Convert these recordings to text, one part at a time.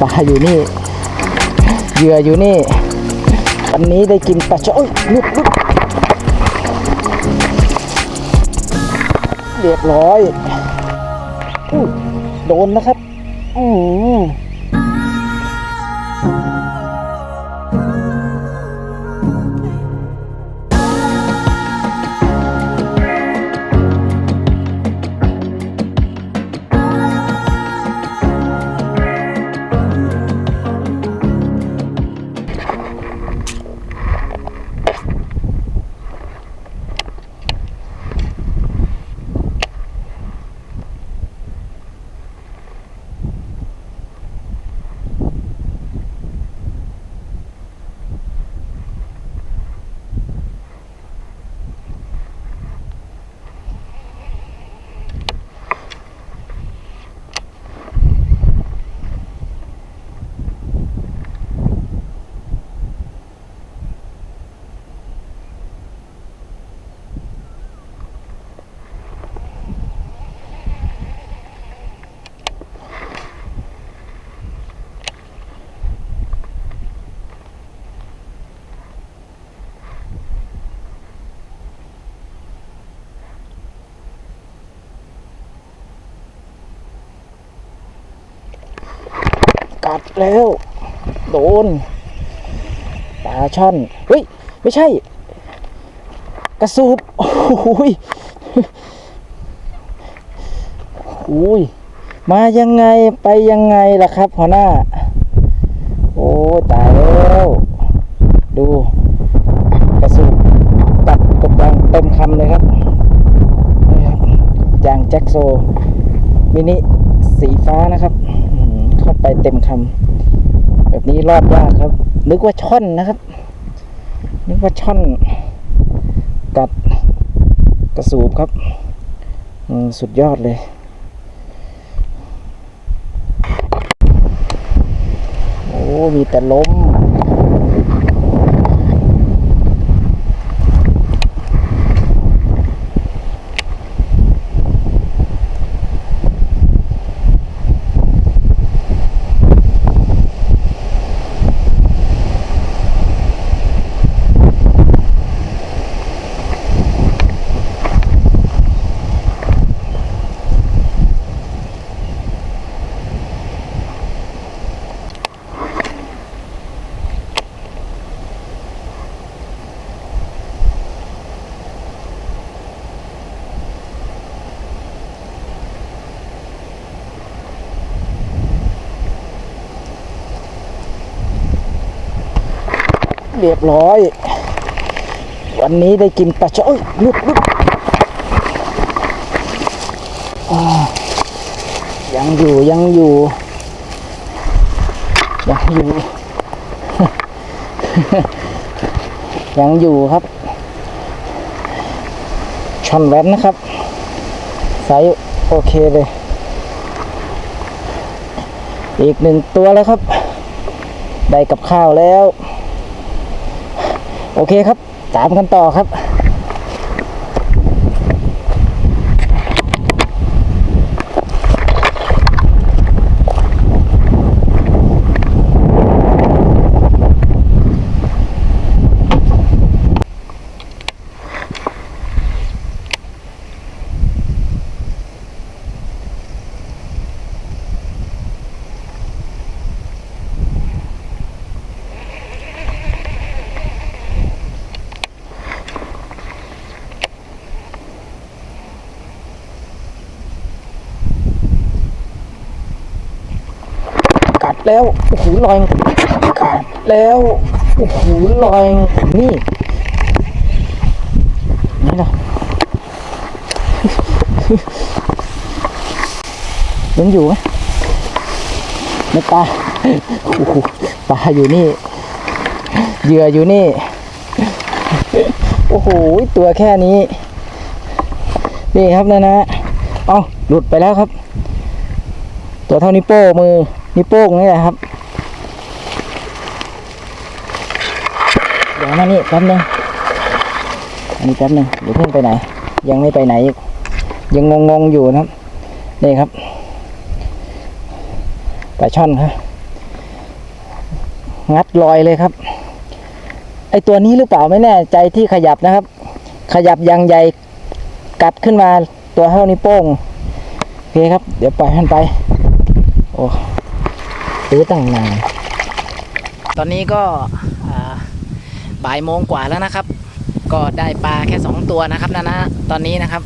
ปลาอยู่นี่เหยื่ออยู่นี่ วันนี้ได้กินปลาช่อนลุดหลุดเรียบร้อยโดนนะครับ อืม กัดแล้ว โดนปลาช่อนเฮ้ย ไม่ใช่ กระสูบโอ้ยโอ้ยมายังไงไปยังไงล่ะครับหัวหน้า โอ้ตายแล้ว ดูกระสูบตัดกำลังเต็มคำเลยครับนี่ครับยางแจ็คโซมินิสีฟ้านะครับ เข้าไปเต็มคำแบบนี้รอดยากครับ นึกว่าช่อนนะครับ นึกว่าช่อน กัดกระสูบครับสุดยอดเลยโอ้มีแต่ล้ม เรียบร้อย วันนี้ได้กินปลาช่อนลุดลุดยังอยู่ยังอยู่ยังอยู่ ยังอยู่ครับช่อนแว้นนะครับไซส์โอเคเลย อีกหนึ่งตัวแล้วครับ ได้กับข้าวแล้ว โอเคครับ ตามกันต่อครับ กัด แล้วโอ้โหลอยกัดแล้วโอ้โหลอยนี่นี่นะยังอยู่ไหมไม่ปลาโอ้โหปลาอยู่นี่เหยื่ออยู่นี่ โอ้โหตัวแค่นี้ นี่ครับนะนะ เอาหลุดไปแล้วครับ ตัวเท่านิ้โป้มือ นิ้วโป้งนี่แหละครับ เดี๋ยวมานี่แป๊บนึงอันนี้แป๊บนึงเดี๋ยวเพิ่งไปไหน ยังไม่ไปไหนอีกยังงงๆอยู่นะครับนี่ครับปลาช่อนครับงัดลอยเลยครับ ไอตัวนี้หรือเปล่าไม่แน่ใจที่ขยับนะครับ ขยับยังใหญ่กัดขึ้นมาตัวเท่านิ้โป้งโอเคครับ เดี๋ยวปล่อยมันไป โอ้ ตื้อตั้งนานตอนนี้ก็บ่ายโมงกว่าแล้วนะครับ ก็ได้ปลาแค่สองตัวนะครับนะนะตอนนี้นะครับ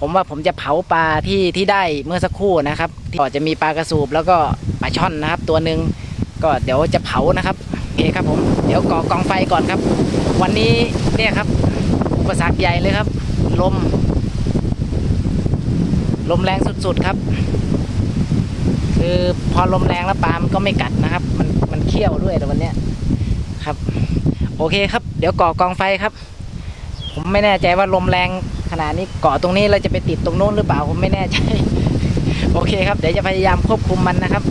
ผมว่าผมจะเผาปลาที่ที่ได้เมื่อสักครู่นะครับก็จะมีปลากระสูบแล้วก็ปลาช่อนนะครับ ตัวหนึ่งก็เดี๋ยวจะเผานะครับโอเคครับผมเดี๋ยวก่อกองไฟก่อนครับ วันนี้เนี่ยครับ อุปสรรคใหญ่เลยครับ ลม ลมแรงสุดๆครับ คือพอลมแรงแล้วปลามันก็ไม่กัดนะครับ มันมันเคี่ยวด้วยแต่วันเนี้ยครับ โอเคครับ เดี๋ยวก่อกองไฟครับ ผมไม่แน่ใจว่าลมแรงขนาดนี้เกาะตรงนี้เราจะไปติดตรงโน้นหรือเปล่าผมไม่แน่ใจ โอเคครับ เดี๋ยวจะพยายามควบคุมมันนะครับ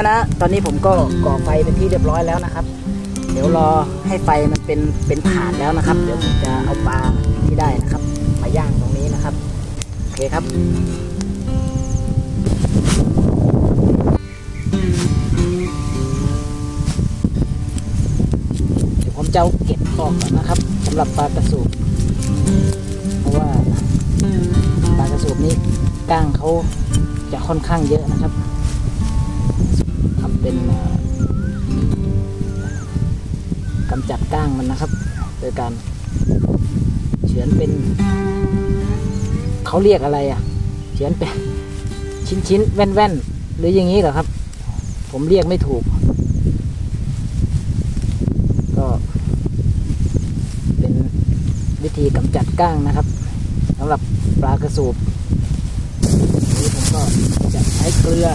นะนะ ตอนนี้ผมก็ก่อไฟเป็นที่เรียบร้อยแล้วนะครับ เดี๋ยวรอให้ไฟมันเป็นเป็นฐานแล้วนะครับ เดี๋ยวผมจะเอาปลาที่ได้นะครับ มาย่างตรงนี้นะครับ โอเคครับเดี๋ยวผมจะเอาเก็บออกก่อนนะครับสำหรับปลากระสูบเพราะว่าปลากระสูบนี้ก้างเขาจะค่อนข้างเยอะนะครับ ทำเป็นเอ่อกำจัดก้างมันนะครับ โดยการเฉือนเป็นเขาเรียกอะไรอะเฉือนเป็นชิ้นชิ้นๆแว่นแว่นๆหรืออย่างนี้เหรอครับ ผมเรียกไม่ถูก ก็เป็นวิธีกำจัดก้างนะครับสำหรับปลากระสูบนี้ผมก็จะใช้เกลือ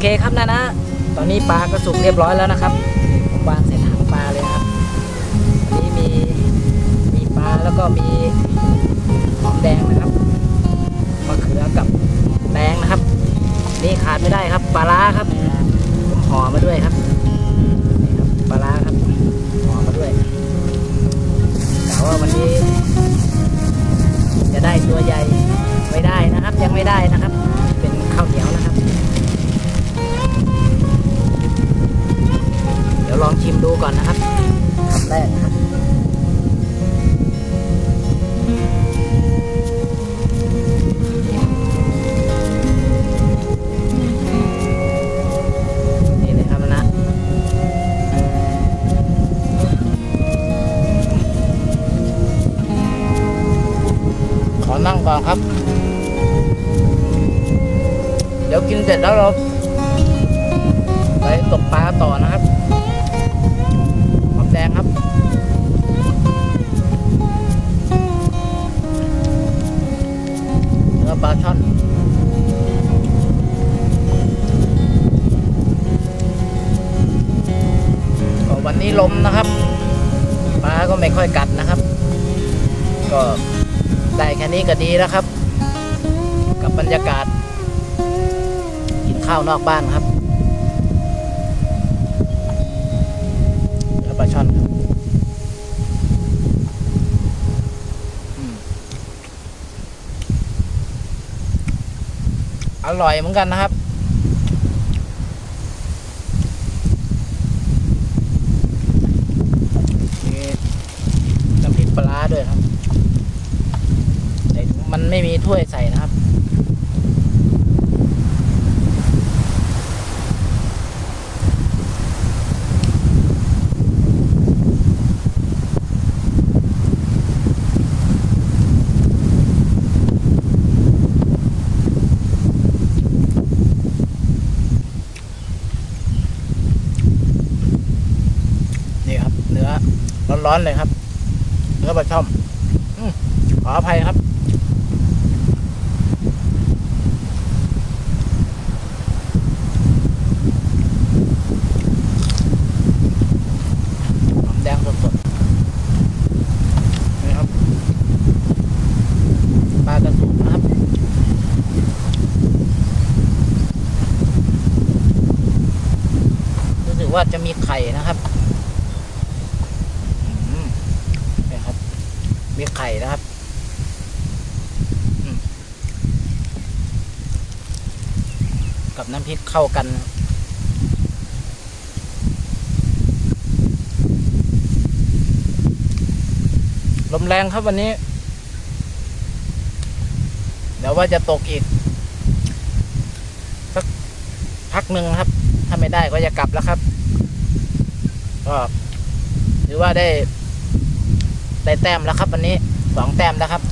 อเคครับนะนะ ตอนนี้ปลาก็สุกเรียบร้อยแล้วนะครับผมวางเสร็จหางปลาเลยครับตอนนี้มีมีปลาแล้วก็มีหอมแดงนะครับมะเขือกับแดงนะครับ นี่ขาดไม่ได้ครับ ปลาร้าครับ ผมห่อมาด้วยครับครับปลาร้าครับห่อมาด้วยแต่ว่าวันนี้ จะได้ตัวใหญ่ไม่ได้นะครับ ยังไม่ได้นะครับ เป็นข้าวเหนียวนะครับ นี้ก็ดีแล้วครับ กับบรรยากาศ กินข้าวนอกบ้านครับแล้วปลาช่อนครับอร่อยเหมือนกันนะครับ มีน้ำพริกปลาร้าด้วยครับแต่มันไม่มีถ้วยใส่นะครับ นี่ครับ เนื้อ ร้อนๆเลยครับ เนื้อปลาช่อมขออภัยครับ หอมแดงสดๆนี่ครับ ปลากระสุนนะครับรู้สึกว่าจะมีไข่นะครับ อืมนี่ครับ มีไข่นะครับกับน้ำพริกเข้ากัน ลมแรงครับวันนี้ เดี๋ยวว่าจะตกอีก สักพักหนึ่งครับ ถ้าไม่ได้ก็จะกลับแล้วครับ ก็ถือว่าได้ ได้แต้มแล้วครับวันนี้สองแต้มแล้วครับ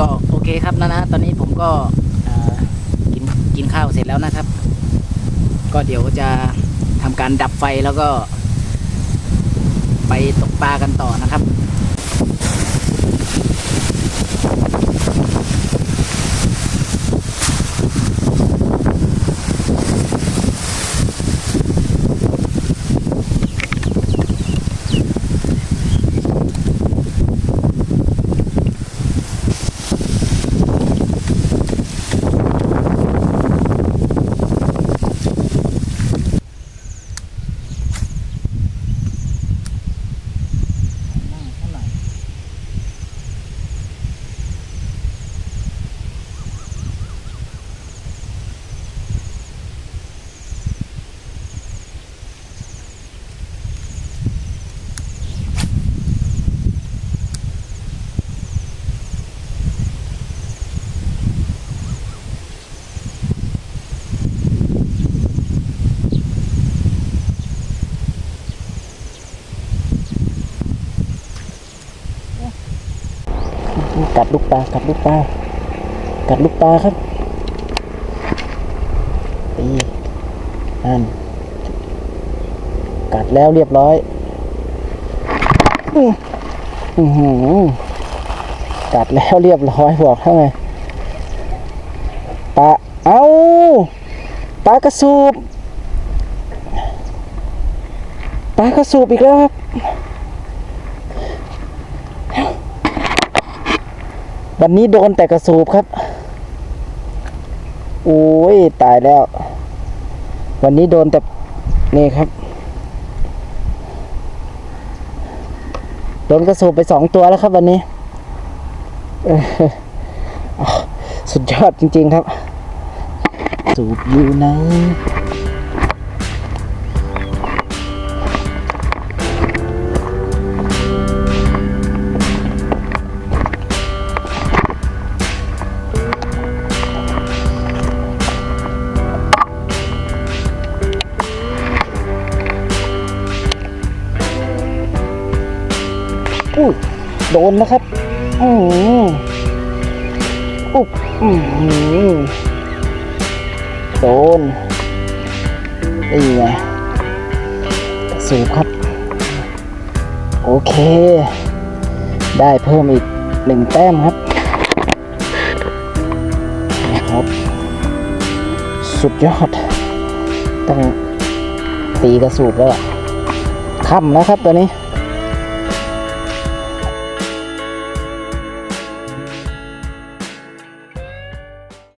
ก็โอเคครับนะนะ ตอนนี้ผมก็กินกินข้าวเสร็จแล้วนะครับ ก็เดี๋ยวจะทำการดับไฟแล้วก็ ไปตกปลากันต่อนะครับ กัดลูกปลากัดลูกปลากัดลูกปลาครับนั่นกัดแล้วเรียบร้อยอืออื้อหือกัดแล้วเรียบร้อยบอกเท่าไงปลาเอาปลากระสูบปลากระสูบอีกแล้วครับ วันนี้โดนแต่กระสูบครับ โอ้ยตายแล้ว วันนี้โดนแต่นี่ครับ โดนกระสูบไปสองตัวแล้วครับวันนี้ สุดยอดจริง ๆ ครับ สูบอยู่ไหน อุ๊บอือหือโดนนี่ไงกระสูบครับ โอเค ได้เพิ่มอีกหนึ่งแต้มครับนะครับ สุดยอด ต้องตีกระสูบแล้วล่ะค่ำแล้วครับตัวนี้